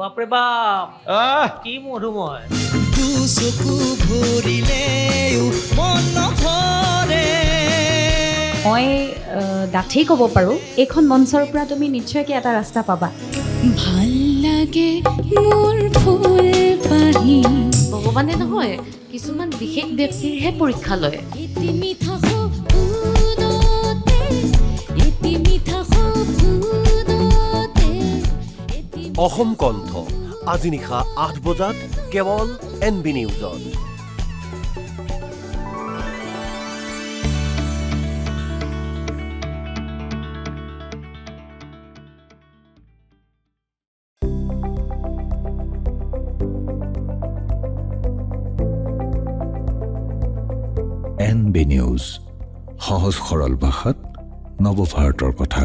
বাপৰে বাপ কি মধুময়। চকু ভৰিলেও মন নভৰে মই ডাঠেই ক'ব পাৰোঁ এইখন মঞ্চৰ পৰা তুমি নিশ্চয়কৈ এটা ৰাস্তা পাবা। ভালো লাগে মোৰ ফুল পাহি। ভগৱানে নহয় কিছুমান বিশেষ ব্যক্তিৰহে পৰীক্ষা লয়। অসম কণ্ঠ। আজি নিশা আঠ বজাত কেৱল এন বি নিউজত। এন বি নিউজ, সহজ সৰল ভাষাত নৱভাৰতৰ কথা।